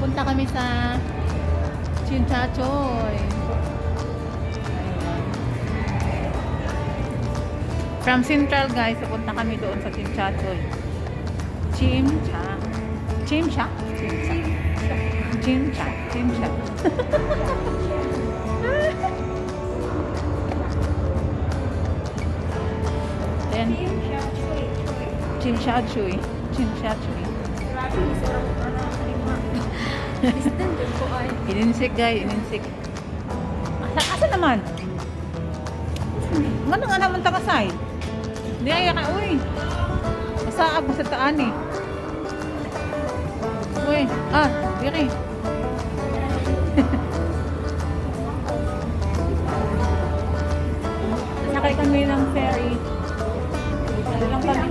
Punta kami sa Chinchachoy. From Central guys, pupunta kami doon sa Chinchachoy. Chimcha. Chimcha? Chimcha. Chimcha. Chimcha. Then, Chimchachoy. Chimchachoy. Ininsik guys, ininsik. Asa, asa naman? Ano nga naman takasay? Hindi ay ka, uy. Masaag mo sa taan eh. Uy, ah, diri. Sakay kami ng ferry. Ano lang kami?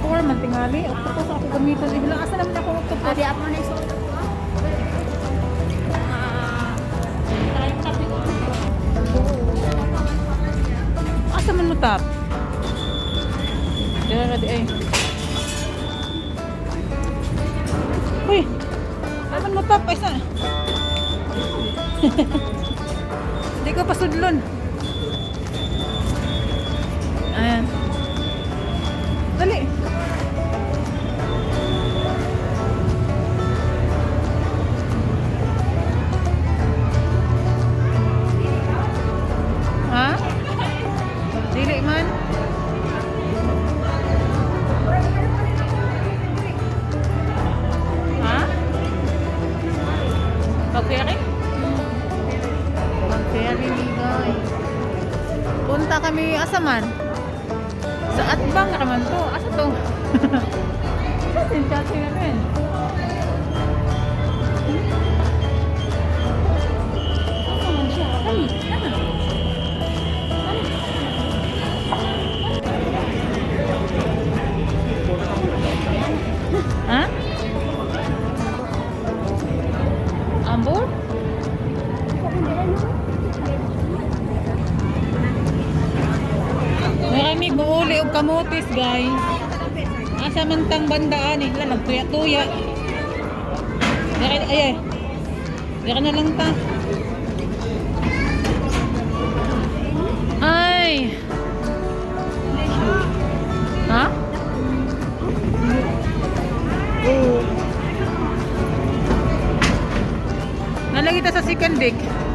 Four man tingali. Octopus ako gamitin. Eh, asa naman ako octopus? Adi ako na isuot mo tap? Dira ka di ay. Uy! Asa mo tap? Ay sa... Hindi ko pasudlon. Ayan. Dali. Ha? Atbang naman to. Asa to? Sinta siya rin. Asa man siya? Ay, kamutis, guys. Asa man tang bandaan eh, lang nagtuya-tuya. Ay ay. Dere na lang ta. Ay. Ha? Nalagi ta sa second deck.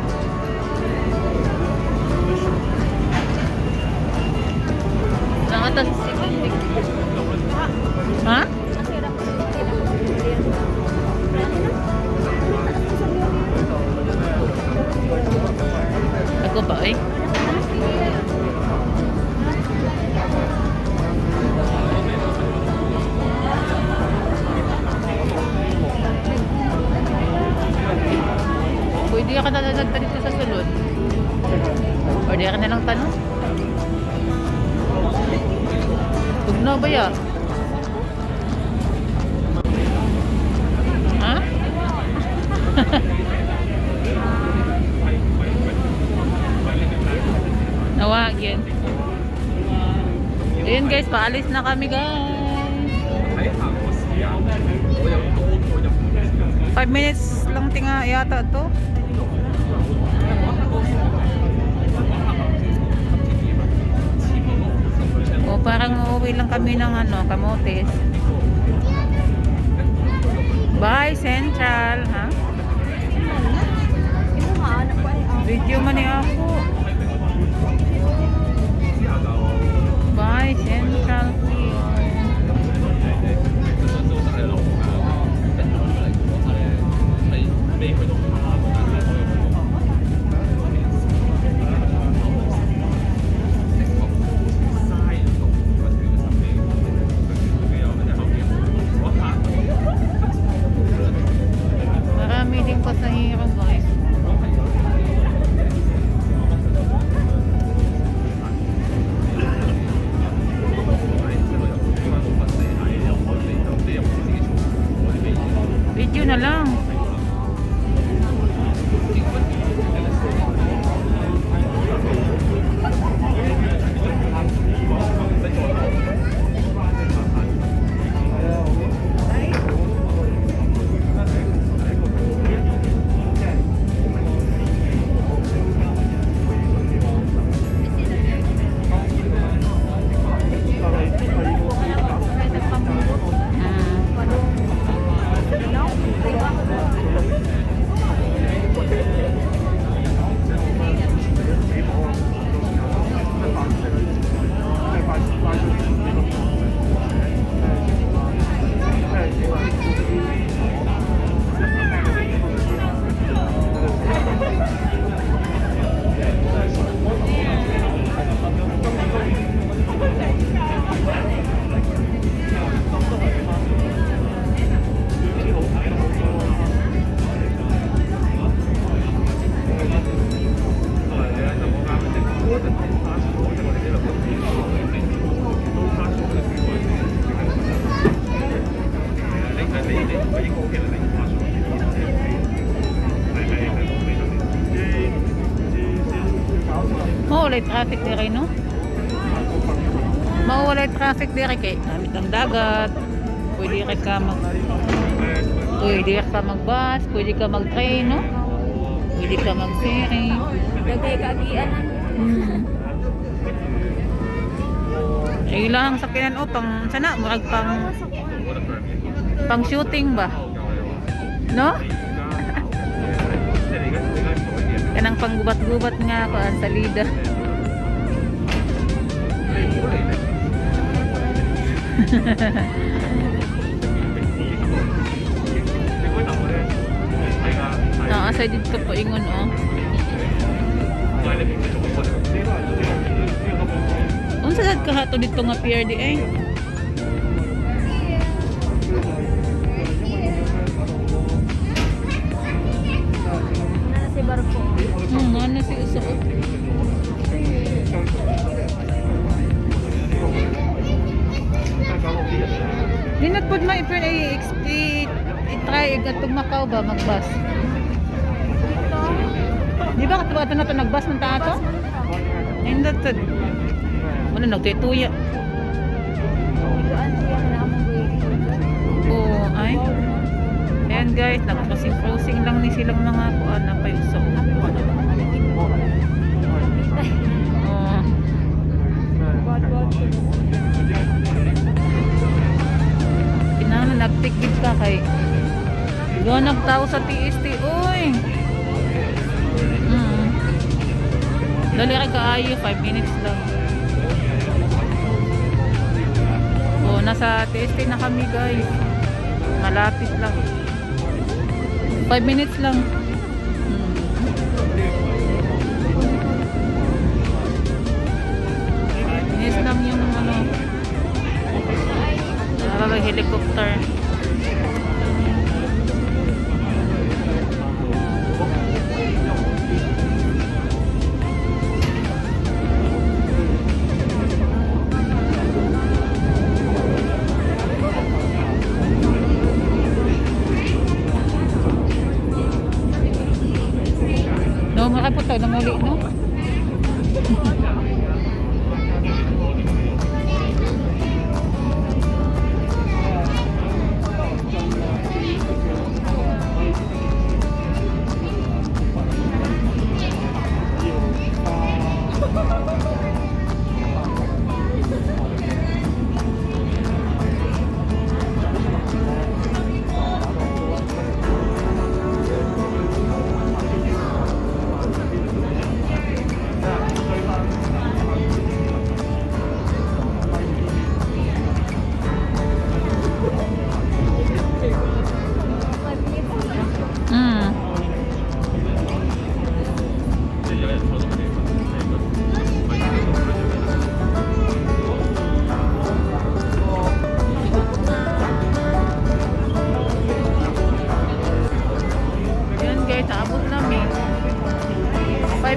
Nawagin. Ayun guys, paalis na kami guys. 5 minutes lang tinga yata to. O parang uuwi lang kami ng ano, kamotes. Bye, Central, ha? Imo Video man ni ako. Bye, Central. Marami na lang. Mawalay traffic dire no? Mawalay traffic dire kay gamit ang dagat. Pwede ka ka mag Pwede ka mag-bus, pwede ka mag-train, no? Pwede ka mag-ferry. Dagay kaagian na. Hmm. Eh, ilang sakyanan o pang sana murag pang pang shooting ba? No? Kanang panggubat-gubat nga ako ang salida. Naasa dito po ingon oh. Unsa sad ka hato dito nga PRD ay? Nana si Barko. Hmm, ano si usuot? Dinat pod ma ipon ay i try igatong Macau ba magbus. Di ba katuwa to na to nagbus man ta ato? Nindot to. Ano nagtutuya? Na Oo, ay. Ayan guys, nag-crossing-crossing lang ni silang mga kuan na payo sa ulo. Oo. Kinahanglan nagtikid ka kay Gawa nagtao sa TST, uy! Mm. Dali ka kaayo, 5 minutes lang. Oh, nasa TST na kami guys. Malapit lang. 5 minutes lang. Hmm. Minutes lang yung ano. Nalala helicopter.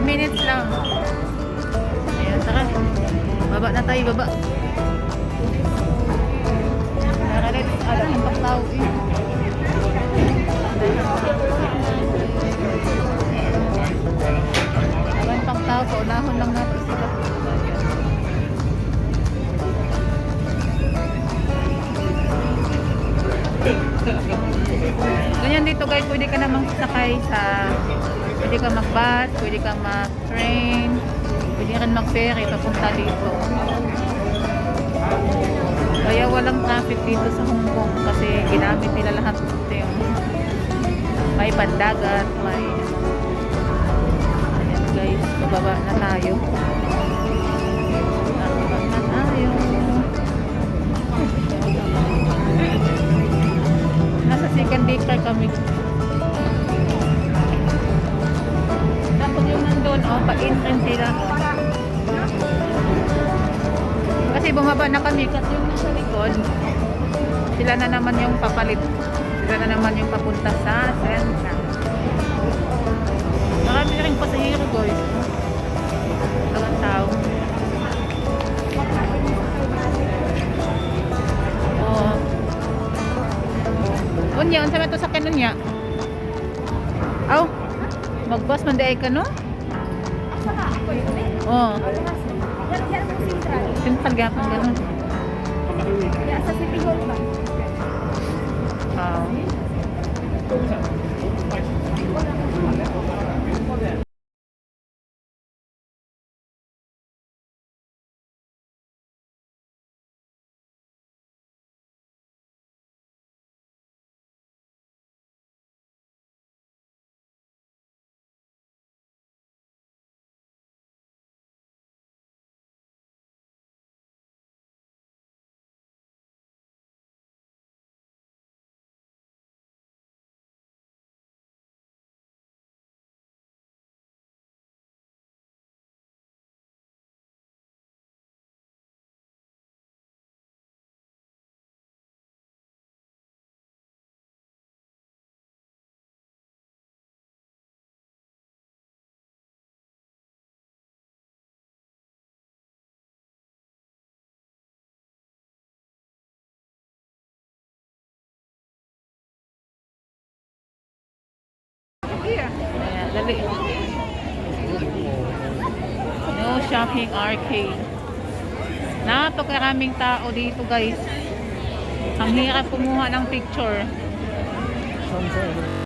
5 minutes lang. Ayan, tara. Baba na tayo, baba. Nakalit, alam yung paklaw eh. Alam pang tao, paunahon lang natin sila. Ganyan dito guys, pwede ka namang sakay sa pwede ka mag-bus, pwede ka mag-train, pwede ka mag-ferry papunta dito. Kaya walang traffic dito sa Hong Kong kasi ginamit nila lahat dito yung may pandagat, may Ayan guys, bababa na tayo. Bababa na tayo. Nasa second acre kami. Nandun, oh, pa-entrance sila. Kasi bumaba na kami kasi yung nasa likod, sila na naman yung papalit. Sila na naman yung papunta sa Sensa. Marami rin pasahero guys. Tagang tao. Oo. Unya, unsa man to sa kanon niya? Aw. Magbas man dai ka no? Ako na, ako yun eh. Oh, Yan, yan po sentral. simple gapang ganun. Yan sa City Hall ba? Wow. Ayan, dali. No shopping arcade. Nato karaming tao dito guys. Ang hirap kumuha ng picture. Sunset.